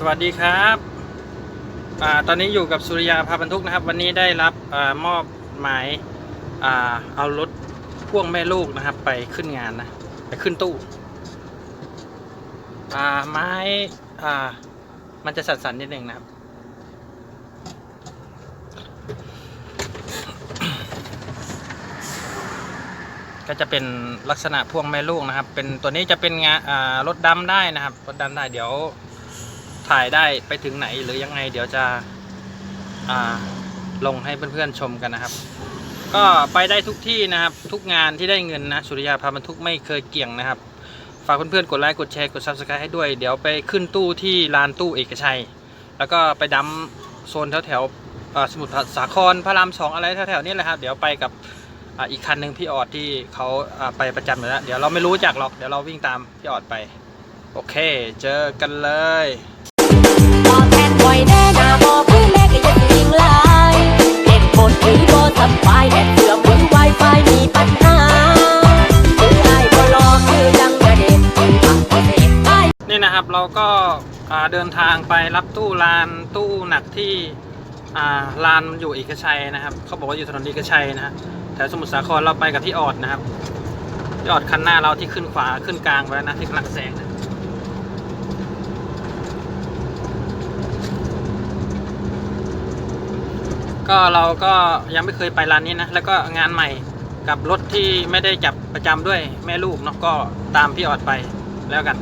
สวัสดีครับอตอนนี้อยู่กับสุริยาพาบรรทุกนะครับ วันนี้ได้รับอมอบหมายอเอารถพ่วงแม่ลูกนะครับ ไปขึ้นงานนะไปขึ้นตู้ไม้มันจะสั่นๆนิดหนึ่งนะครับ ก็จะเป็นลักษณะพ่วงแม่ลูกนะครับ เป็นตัวนี้จะเป็นงารถดำได้นะครับรถดำได้เดี๋ยว ถ่ายได้ไปถึงไหนหรือยังไง เดี๋ยวจะลงให้เพื่อนๆชมกันนะครับ ก็ไปได้ทุกที่นะครับ ทุกงานที่ได้เงินนะสุริยาพาบรรทุกไม่เคยเกี่ยงนะครับ ฝากเพื่อนๆกดไลค์กดแชร์กด subscribe ให้ด้วย เดี๋ยวไปขึ้นตู้ที่ลานตู้เอกชัย แล้วก็ไปดัมโซนแถวๆสมุทรสาครพระรามสองอะไรแถวๆนี้แหละครับ เดี๋ยวไปกับอีกคันหนึ่งพี่ออดที่เขาไปประจำอยู่แล้วเดี๋ยวเราไม่รู้จักหรอกเดี๋ยวเราวิ่งตามพี่ออดไป โอเค เจอกันเลย ไว้แน่นาบอกคือแม่ก็ยังยิงลายเด็กบนหรือบ่สบายแน่เสือมือไวไฟมีปัญหาคือไอ้บ่รอคือจังกระเด็นปักเด็กไอ้นี่นะครับเราก็เดินทางไปรับตู้ลานตู้หนักที่ลานอยู่เอกชัยนะครับ เขาบอกว่าอยู่ถนนเอกชัยนะฮะแถวสมุทรสาครเราไปกับพี่ออดนะครับพี่ออดคันหน้าเราที่ขึ้นขวาขึ้นกลางไปแล้วนะที่กลังแซงนะ ก็เราก็ยังไม่เคยไปร้านนี้นะ แล้วก็งานใหม่กับรถที่ไม่ได้จับประจำด้วยแม่ลูกเนาะก็ตามพี่ออดไปแล้วกัน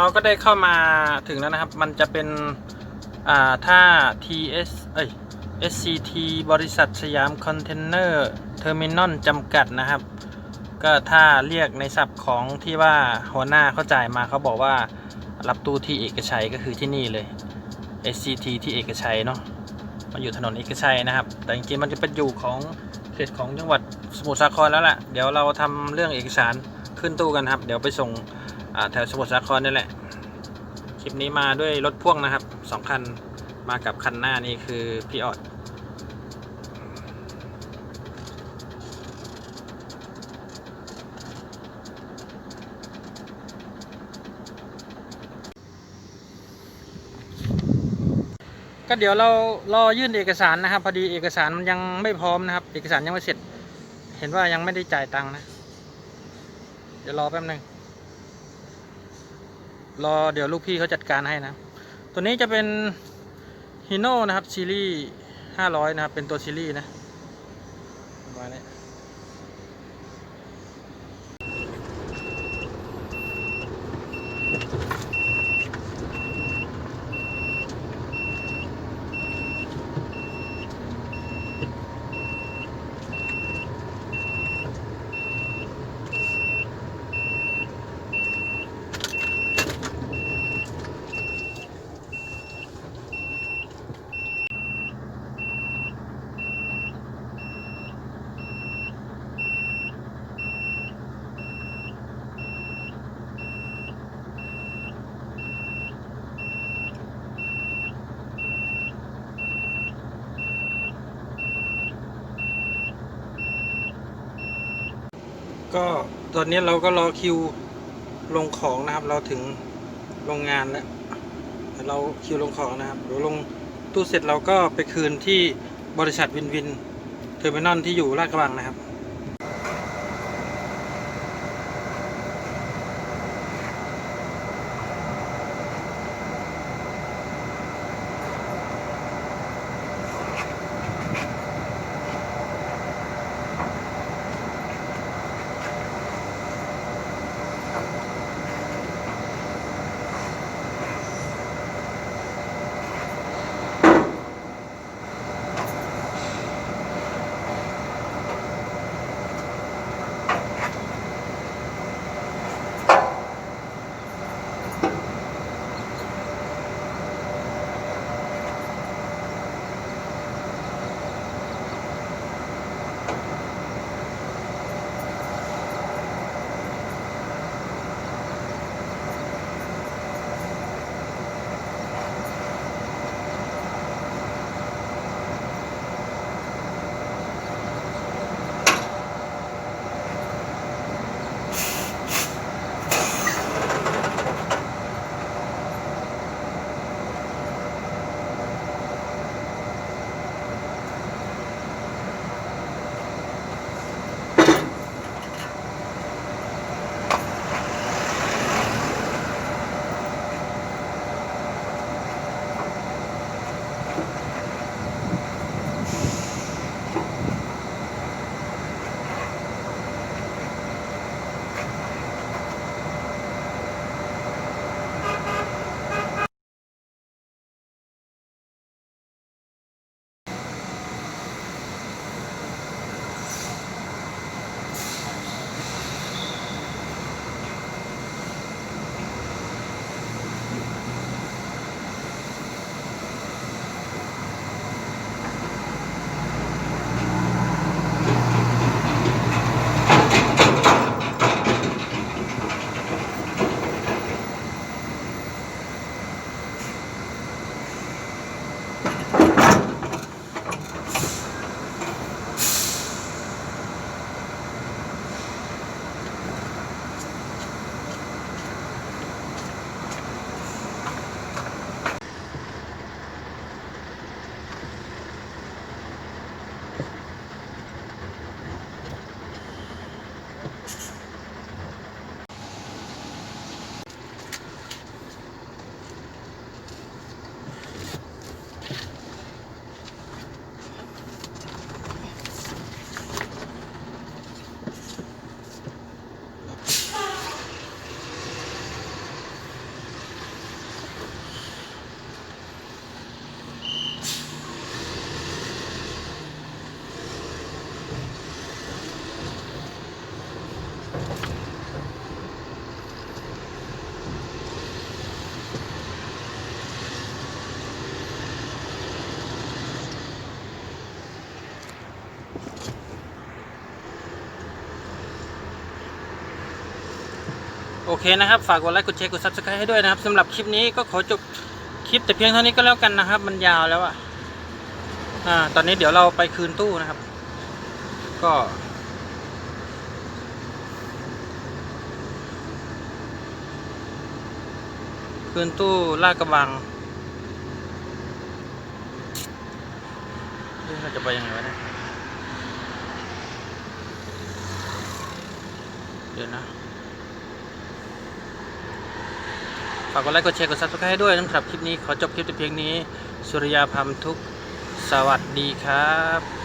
เราก็ได้เข้ามาถึงแล้วนะครับ มันจะเป็นอ่าถ้า TS เอ้ย SCT บริษัทสยามคอนเทนเนอร์เทอร์มินอลจำกัดนะครับ ก็ถ้าเรียกในศัพท์ของที่ว่าหัวหน้าเขาจ่ายมาเขาบอกว่ารับตู้ที่เอกชัยก็คือที่นี่เลย SCT ที่เอกชัยเนาะมาอยู่ถนนเอกชัยนะครับ แต่จริงๆมันจะเป็นอยู่ของเขตของจังหวัดสมุทรสาครแล้วแหละเดี๋ยวเราทำเรื่องเอกสารขึ้นตู้กันครับ เดี๋ยวไปส่ง แถวสมุทรสาครนี่แหละ คลิปนี้มาด้วยรถพ่วงนะครับสองคันมากับคันหน้านี่คือพี่ออดก็เดี๋ยวเรารอยื่นเอกสารนะครับ พอดีเอกสารมันยังไม่พร้อมนะครับ เอกสารยังไม่เสร็จ เห็นว่ายังไม่ได้จ่ายตังค์นะ เดี๋ยวรอแป๊บหนึง รอเดี๋ยวลูกพี่เขาจัดการให้นะ ตัวนี้จะเป็นฮิโน่นะครับซีรีส์500 นะครับ เป็นตัวซีรีส์นะประมาณนี้ ก็ตอนนี้เราก็รอคิวลงของนะครับ เราถึงโรงงานแล้วเดี๋ยวเราคิวลงของนะครับเดี๋ยวลงตู้เสร็จเราก็ไปคืนที่บริษัทวินวินเทอร์มินอลที่อยู่ลาดกระบังนะครับ โอเคนะครับ ฝากกดไลค์กดแชร์กด subscribe ให้ด้วยนะครับสำหรับคลิปนี้ก็ขอจบคลิปแต่เพียงเท่านี้ก็แล้วกันนะครับ มันยาวแล้วอะอ่า ตอนนี้เดี๋ยวเราไปคืนตู้นะครับ ก็ คืนตู้ลาดกระบังเราจะไปยังไงวะเนี่ย ดี๋ยวนะ ฝากกดไลค์กดแชร์กดซับสไครต์ด้วยนะครับ คลิปนี้ขอจบคลิปแต่เพียงนี้ สุริยาพัมทุก สวัสดีครับ